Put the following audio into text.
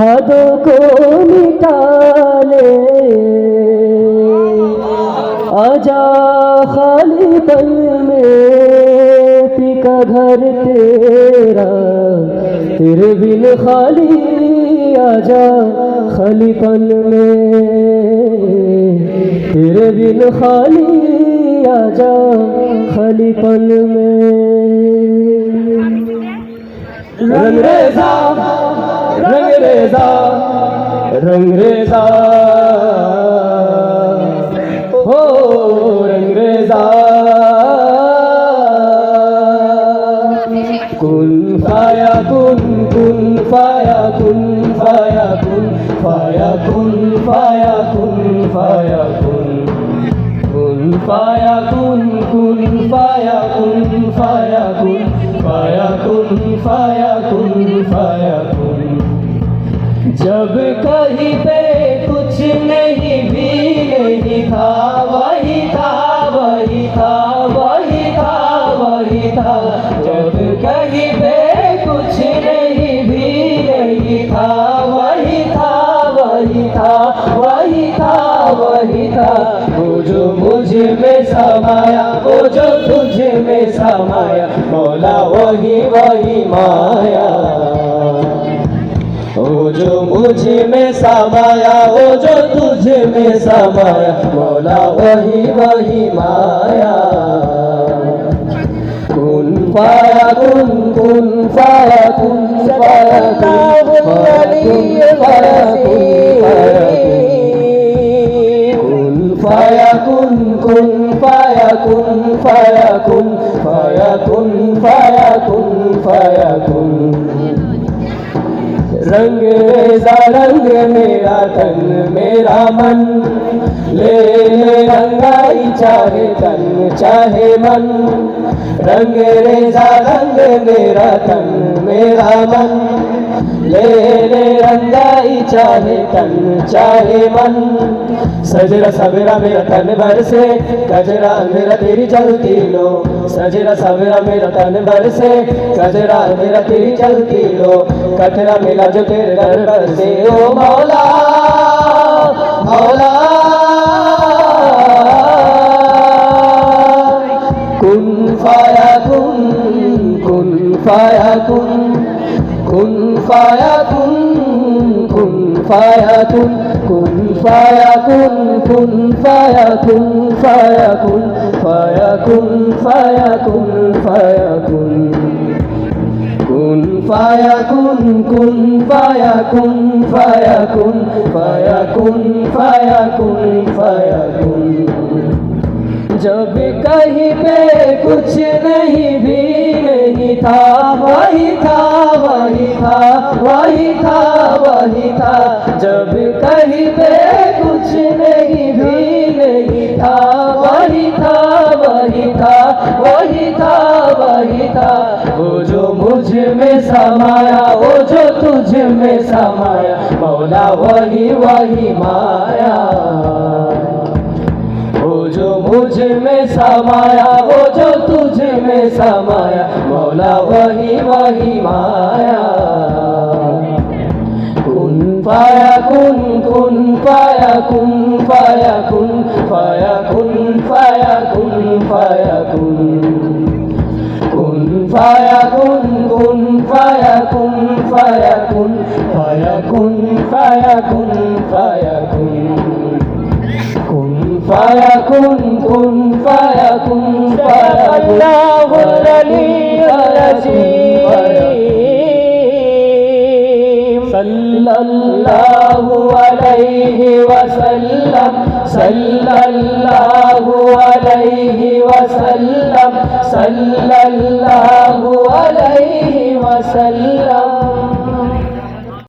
ভাদ মিটালে আজা খালি পল মে পিকা ঘর তেরা तिर बिन खाली आजा खाली पल में तिर बिन खाली आजा खाली पल में रंग रंग रेजा रंग रेजा हो रंग रेजा कुन फाया कुन कुन फाया कुन फाया कुन फाया कुन फाया कुन फाया कुन कुन फाया कुन कुन फाया कुन फाया कुन फाया कुन फाया कुन फाया कुन जब कहीं पे कुछ नहीं भी नहीं था वही था वही था वही था वही था जब कहीं पे कुछ नहीं भी नहीं था वही था वही था वही था वही था वो जो मुझ में समाया वो जो तुझ में समाया बोला वही वही माया तुझे में समाया वो जो तुझे में समाया मौला वही वही माया कुन फाया कुन कुन फाया कुन फाया कुन फाया कुन फाया कुन कुन फाया कुन फाया कुन फाया कुन फाया कुन फाया कुन रंग ऐसा रंग मेरा तन मेरा मन ले ले रंगाई चाहे तन चाहे मन रंग रेजा रंग मेरा तन मेरा मन ले ले रंगाई चाहे तन चाहे मन सजरा सवेरा मेरा तन भर से कजरा मेरा तेरी चलती लो सजरा सवेरा मेरा तन भर से कजरा मेरा तेरी चलती लो कचरा मिला जो तेरे घर भर से ओ मौला मौला कुन फाया कुन कुन फाया कुन কুন ফায়াকুন কুন ফায়াকুন কুন ফায়াকুন কুন ফায়াকুন ফায়াকুন ফায়াকুন ফায়াকুন ফায়াকুন কুন ফায়াকুন কুন ফায়াকুন ফায়াকুন ফায়াকুন ফায়াকুন ফায়াকুন जब कहीं पे कुछ नहीं भी नहीं था वही था वही था जब कहीं पे कुछ नहीं भी नहीं था वही था वही था वही था वही था वो जो मुझ में समाया वो जो तुझ में समाया मौला वही वही माया जो मुझ में समाया वो जो तुझ में समाया मौला वही वही माया ফায়াকুন কুন ফায়াকুন ফায়াকুন ফায়াকুন ফায়াকুন ফায়াকুন কুন ফায়াকুন কুন ফায়াকুন ফায়াকুন ফায়াকুন ফায়াকুন ফায়াকুন فيكن كن فيكن فيكن الله الذي الذي sallallahu alayhi wa sallam sallallahu alayhi wa sallam